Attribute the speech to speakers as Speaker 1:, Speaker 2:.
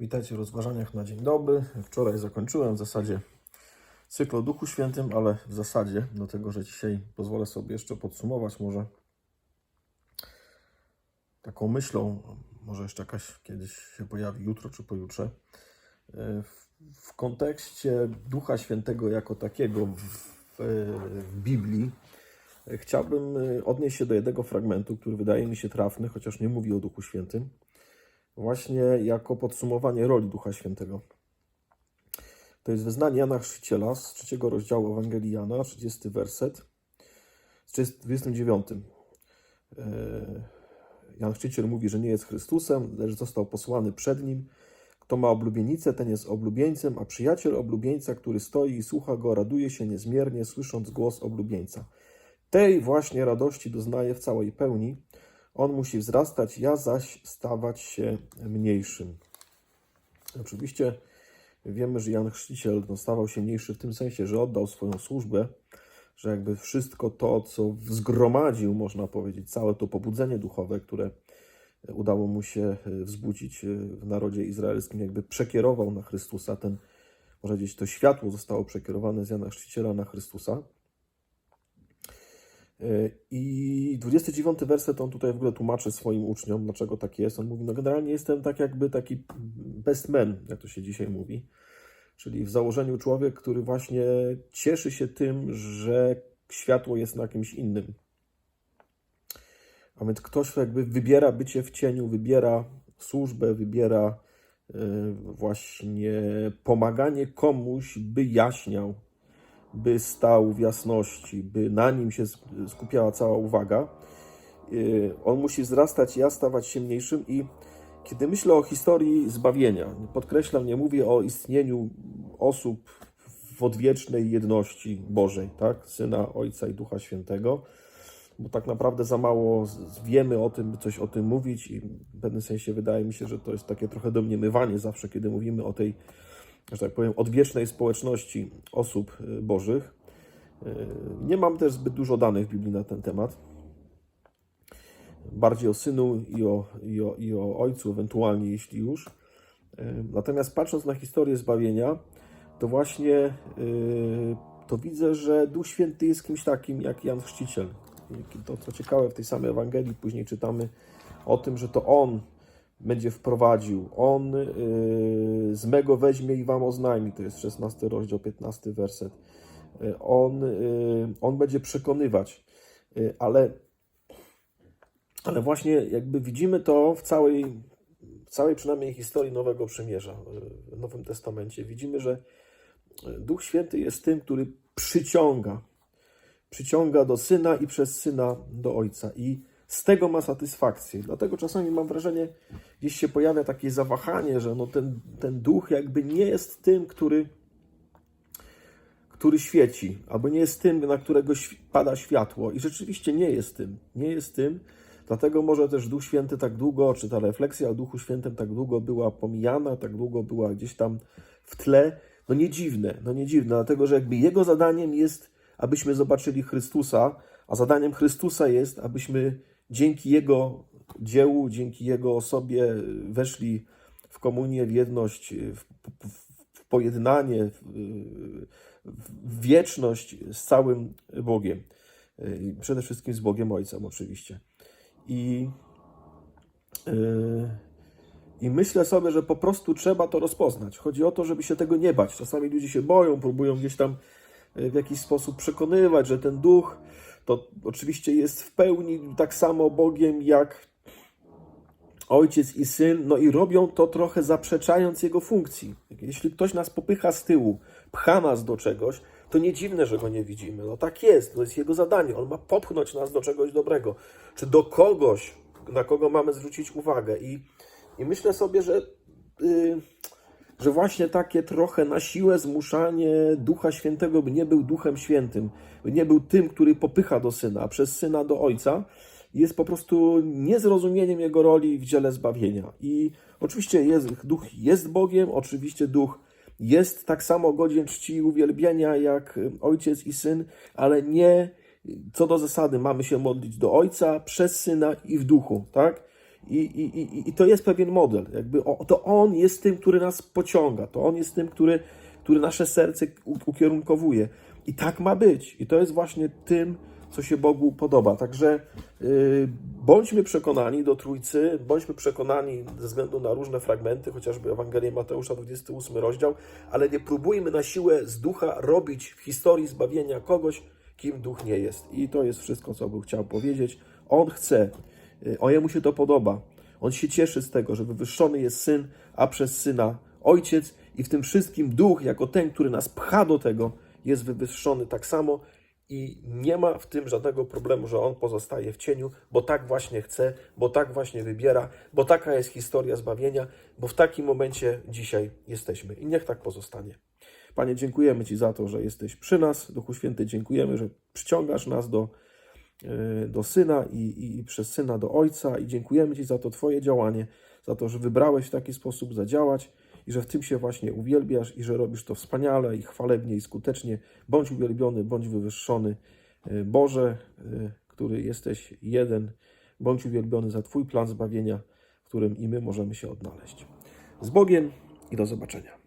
Speaker 1: Witajcie w rozważaniach na dzień dobry. Wczoraj zakończyłem w zasadzie cykl o Duchu Świętym, ale w zasadzie, dlatego że dzisiaj pozwolę sobie jeszcze podsumować może taką myślą, może jeszcze jakaś kiedyś się pojawi, jutro czy pojutrze, w, w kontekście Ducha Świętego jako takiego w, w, w Biblii, chciałbym odnieść się do jednego fragmentu, który wydaje mi się trafny, chociaż nie mówi o Duchu Świętym właśnie jako podsumowanie roli Ducha Świętego. To jest wyznanie Jana Chrzciciela z trzeciego rozdziału Ewangelii Jana, 30 werset, z 29. Jan Chrzciciel mówi, że nie jest Chrystusem, lecz został posłany przed Nim. Kto ma oblubienicę, ten jest oblubieńcem, a przyjaciel oblubieńca, który stoi i słucha go, raduje się niezmiernie, słysząc głos oblubieńca. Tej właśnie radości doznaje w całej pełni, on musi wzrastać, ja zaś stawać się mniejszym. Oczywiście wiemy, że Jan Chrzciciel no, stawał się mniejszy w tym sensie, że oddał swoją służbę, że jakby wszystko to, co zgromadził, można powiedzieć, całe to pobudzenie duchowe, które udało mu się wzbudzić w narodzie izraelskim, jakby przekierował na Chrystusa. Ten, można powiedzieć, to światło zostało przekierowane z Jana Chrzciciela na Chrystusa. I 29 werset on tutaj w ogóle tłumaczy swoim uczniom, dlaczego tak jest. On mówi, no generalnie jestem tak jakby taki best man, jak to się dzisiaj mówi. Czyli w założeniu człowiek, który właśnie cieszy się tym, że światło jest na kimś innym. A więc ktoś jakby wybiera bycie w cieniu, wybiera służbę, wybiera właśnie pomaganie komuś, by jaśniał, by stał w jasności, by na nim się skupiała cała uwaga. On musi wzrastać, ja stawać się mniejszym i kiedy myślę o historii zbawienia, podkreślam, nie mówię o istnieniu osób w odwiecznej jedności Bożej, tak? Syna, Ojca i Ducha Świętego, bo tak naprawdę za mało wiemy o tym, by coś o tym mówić i w pewnym sensie wydaje mi się, że to jest takie trochę domniemywanie zawsze, kiedy mówimy o tej że tak powiem, odwiecznej społeczności osób bożych. Nie mam też zbyt dużo danych w Biblii na ten temat. Bardziej o synu i o, i o, i o ojcu, ewentualnie, jeśli już. Natomiast patrząc na historię zbawienia, to właśnie to widzę, że Duch Święty jest kimś takim jak Jan Chrzciciel. To, co ciekawe, w tej samej Ewangelii później czytamy o tym, że to On będzie wprowadził. On yy, z mego weźmie i wam oznajmi. To jest 16 rozdział, 15 werset. Yy, on, yy, on będzie przekonywać, ale, ale właśnie jakby widzimy to w całej, w całej przynajmniej historii Nowego Przymierza, w Nowym Testamencie. Widzimy, że Duch Święty jest tym, który przyciąga. Przyciąga do Syna i przez Syna do Ojca. I z tego ma satysfakcję. Dlatego czasami mam wrażenie, gdzieś się pojawia takie zawahanie, że no ten, ten duch jakby nie jest tym, który, który świeci, albo nie jest tym, na którego pada światło. I rzeczywiście nie jest tym. Nie jest tym. Dlatego może też Duch Święty tak długo, czy ta refleksja o Duchu Świętym tak długo była pomijana, tak długo była gdzieś tam w tle. No nie dziwne, no nie dziwne, dlatego że jakby jego zadaniem jest, abyśmy zobaczyli Chrystusa, a zadaniem Chrystusa jest, abyśmy dzięki Jego dziełu, dzięki Jego osobie weszli w komunię, w jedność, w, w, w pojednanie, w, w, wieczność z całym Bogiem. Przede wszystkim z Bogiem Ojcem, oczywiście. I, yy, I myślę sobie, że po prostu trzeba to rozpoznać. Chodzi o to, żeby się tego nie bać. Czasami ludzie się boją, próbują gdzieś tam w jakiś sposób przekonywać, że ten duch to oczywiście jest w pełni tak samo Bogiem jak ojciec i syn, no i robią to trochę zaprzeczając jego funkcji. Jeśli ktoś nas popycha z tyłu, pcha nas do czegoś, to nie dziwne, że go nie widzimy. No tak jest, to jest jego zadanie. On ma popchnąć nas do czegoś dobrego, czy do kogoś, na kogo mamy zwrócić uwagę. I, i myślę sobie, że. Yy, że właśnie takie trochę na siłę zmuszanie Ducha Świętego, by nie był Duchem Świętym, by nie był tym, który popycha do Syna, a przez Syna do Ojca, jest po prostu niezrozumieniem Jego roli w dziele zbawienia. I oczywiście jest, Duch jest Bogiem, oczywiście Duch jest tak samo godzien czci i uwielbienia jak Ojciec i Syn, ale nie co do zasady mamy się modlić do Ojca, przez Syna i w Duchu, tak? I, i, i, I to jest pewien model. Jakby to On jest tym, który nas pociąga. To On jest tym, który, który nasze serce ukierunkowuje. I tak ma być. I to jest właśnie tym, co się Bogu podoba. Także yy, bądźmy przekonani do Trójcy, bądźmy przekonani ze względu na różne fragmenty, chociażby Ewangelię Mateusza, 28 rozdział, ale nie próbujmy na siłę z ducha robić w historii zbawienia kogoś, kim duch nie jest. I to jest wszystko, co bym chciał powiedzieć. On chce, o jemu się to podoba. On się cieszy z tego, że wywyższony jest syn, a przez syna ojciec, i w tym wszystkim duch, jako ten, który nas pcha do tego, jest wywyższony tak samo i nie ma w tym żadnego problemu, że on pozostaje w cieniu, bo tak właśnie chce, bo tak właśnie wybiera, bo taka jest historia zbawienia, bo w takim momencie dzisiaj jesteśmy i niech tak pozostanie. Panie, dziękujemy Ci za to, że jesteś przy nas. Duchu Święty, dziękujemy, że przyciągasz nas do, do Syna i, i, i przez Syna do Ojca i dziękujemy Ci za to Twoje działanie, za to, że wybrałeś w taki sposób zadziałać i że w tym się właśnie uwielbiasz i że robisz to wspaniale i chwalebnie i skutecznie. Bądź uwielbiony, bądź wywyższony. E, Boże, e, który jesteś jeden, bądź uwielbiony za Twój plan zbawienia, w którym i my możemy się odnaleźć. Z Bogiem i do zobaczenia.